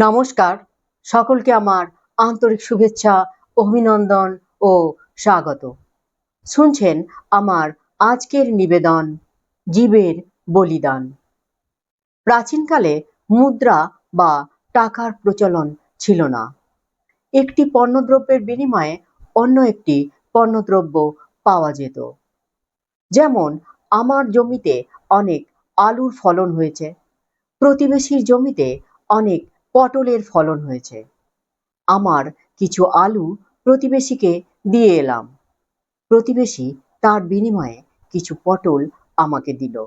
নমস্কার। সকলকে আমার আন্তরিক শুভেচ্ছা, অভিনন্দন ও স্বাগত। শুনছেন আমার আজকের নিবেদন, জীবের বলিদান। প্রাচীনকালে মুদ্রা বা টাকার প্রচলন ছিল না। একটি পণ্যদ্রব্যের বিনিময়ে অন্য একটি পণ্যদ্রব্য পাওয়া যেত। যেমন, আমার জমিতে অনেক আলুর ফলন হয়েছে। প্রতিবেশীর জমিতে অনেক পটলের ফলন হয়েছে। আমার কিছু আলু প্রতিবেশীকে দিয়ে এলাম। প্রতিবেশী তার বিনিময়ে কিছু পটল আমাকে দিল।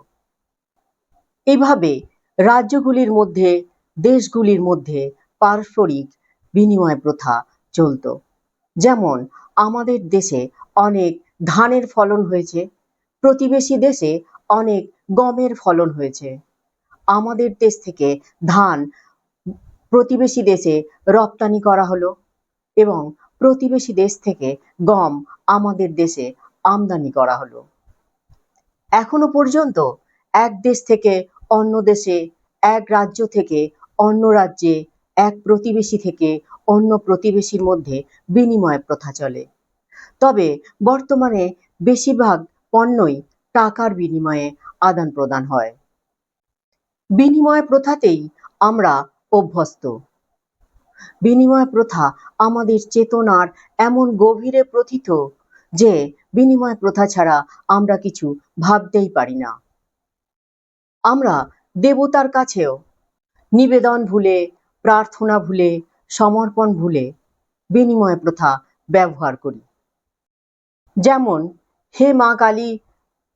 এভাবে রাজ্যগুলির মধ্যে, দেশগুলির মধ্যে পারস্পরিক বিনিময় প্রথা চলত। যেমন, আমাদের দেশে অনেক ধানের ফলন হয়েছে, প্রতিবেশী দেশে অনেক গমের ফলন হয়েছে। আমাদের দেশ থেকে ধান প্রতিবেশী দেশে রপ্তানি করা হলো এবং প্রতিবেশী দেশ থেকে গম আমাদের দেশে আমদানি করা হলো। এখনও পর্যন্ত এক দেশ থেকে অন্য দেশে, এক রাজ্য থেকে অন্য রাজ্যে, এক প্রতিবেশী থেকে অন্য প্রতিবেশীর মধ্যে বিনিময় প্রথা চলে। তবে বর্তমানে বেশিরভাগ পণ্যই টাকার বিনিময়ে আদান প্রদান হয়। বিনিময় প্রথাতেই আমরা অভ্যস্ত। বিনিময় প্রথা আমাদের চেতনার এমন গভীরে প্রথিত যে, বিনিময় প্রথা ছাড়া আমরা কিছু ভাবতেই পারি না। আমরা দেবতার কাছেও নিবেদন ভুলে, প্রার্থনা ভুলে, সমর্পণ ভুলে বিনিময় প্রথা ব্যবহার করি। যেমন, হে মা কালী,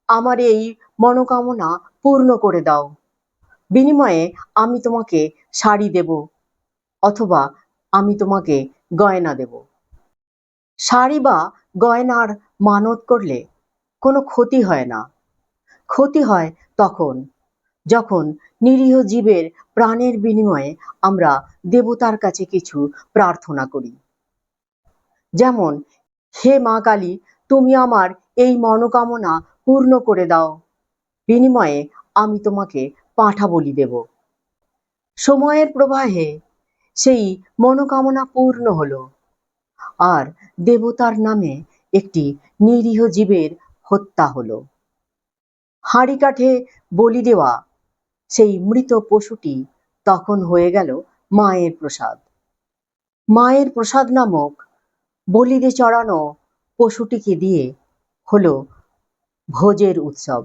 আমার এই মনোকামনা পূর্ণ করে দাও। বিনিময়ে আমি তোমাকে শাড়ি দেব, অথবা আমি তোমাকে গয়না দেব। শাড়ি বা গয়নার মানত করলে কোনো ক্ষতি হয় না। ক্ষতি হয় তখন, যখন নিরীহ জীবের প্রাণের বিনিময়ে আমরা দেবতার কাছে কিছু প্রার্থনা করি। যেমন, হে মা কালী, তুমি আমার এই মনোকামনা পূর্ণ করে দাও। বিনিময়ে আমি তোমাকে পাঁঠা বলি দেব। সময়ের প্রবাহে সেই মনোকামনা পূর্ণ হলো। আর দেবতার নামে একটি নিরীহ জীবের হত্যা হলো। হাঁড়ি কাঠে বলি দেওয়া সেই মৃত পশুটি তখন হয়ে গেল মায়ের প্রসাদ। মায়ের প্রসাদ নামক বলিদে চড়ানো পশুটিকে দিয়ে হলো ভোজের উৎসব।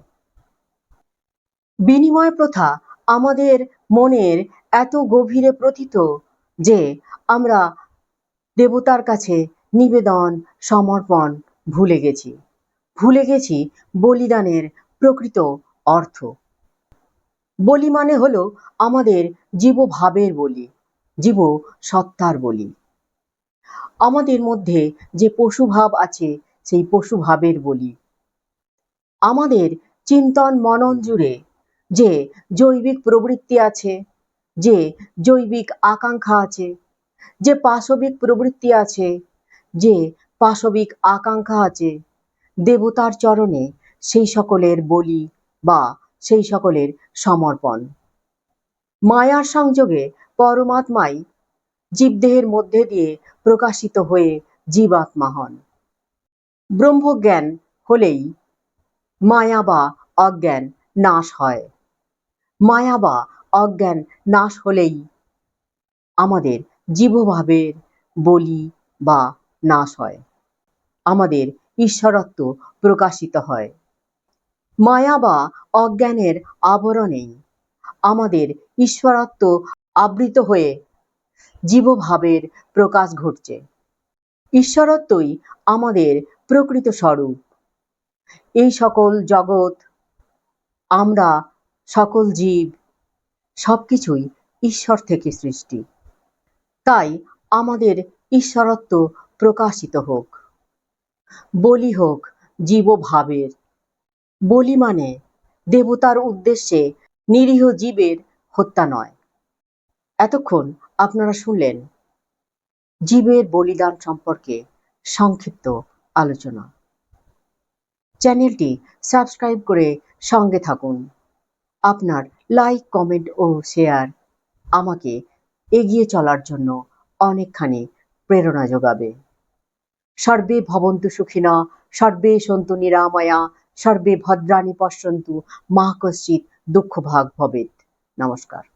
বিনিময় প্রথা আমাদের মনের এত গভীরে প্রথিত যে আমরা দেবতার কাছে নিবেদন, সমর্পণ ভুলে গেছি। ভুলে গেছি বলিদানের প্রকৃত অর্থ। বলি মানে হলো আমাদের জীবভাবের বলি জীব সত্তার বলি। আমাদের মধ্যে যে পশুভাব আছে, সেই পশুভাবের বলি। আমাদের চিন্তন মনন জুড়ে যে জৈবিক প্রবৃত্তি আছে যে জৈবিক আকাঙ্ক্ষা আছে, যে পাশবিক প্রবৃত্তি আছে, যে পাশবিক আকাঙ্ক্ষা আছে, দেবতার চরণে সেই সকলের বলি বা সেই সকলের সমর্পণ। মায়ার সংযোগে পরমাত্মাই জীবদেহের মধ্যে দিয়ে প্রকাশিত হয়ে জীবাত্মা হন। ব্রহ্মজ্ঞান হলেই মায়া বা অজ্ঞান নাশ হয়। মায়া বা অজ্ঞান নাশ হলেই আমাদের জীবভাবের বলি বা নাশ হয়। আমাদের ঈশ্বরত্ব প্রকাশিত হয়। মায়া বা অজ্ঞানের আবরণেই আমাদের ঈশ্বরত্ব আবৃত হয়ে জীবভাবের প্রকাশ ঘটছে। ঈশ্বরত্বই আমাদের প্রকৃত স্বরূপ। এই সকল জগৎ, আমরা সকল জীব সবকিছুই ঈশ্বর থেকে সৃষ্টি। তাই আমাদের ঈশ্বরত্ব প্রকাশিত হোক। বলি হোক জীবভাবের। বলি মানে দেবতার উদ্দেশ্যে নিরীহ জীবের হত্যা নয়। এতক্ষণ আপনারা শুনলেন জীবের বলিদান সম্পর্কে সংক্ষিপ্ত আলোচনা। চ্যানেলটি সাবস্ক্রাইব করে সঙ্গে থাকুন। আপনার লাইক, কমেন্ট ও শেয়ার আমাকে এগিয়ে চলার জন্য অনেকখানি প্রেরণা যোগাবে। সর্বে ভবন্তু সুখিনা, সর্বে সন্তু নিরাময়া, সর্বে ভদ্রাণী পশ্যন্তু মা কশ্চিৎ দুঃখ ভাগ ভবেত নমস্কার।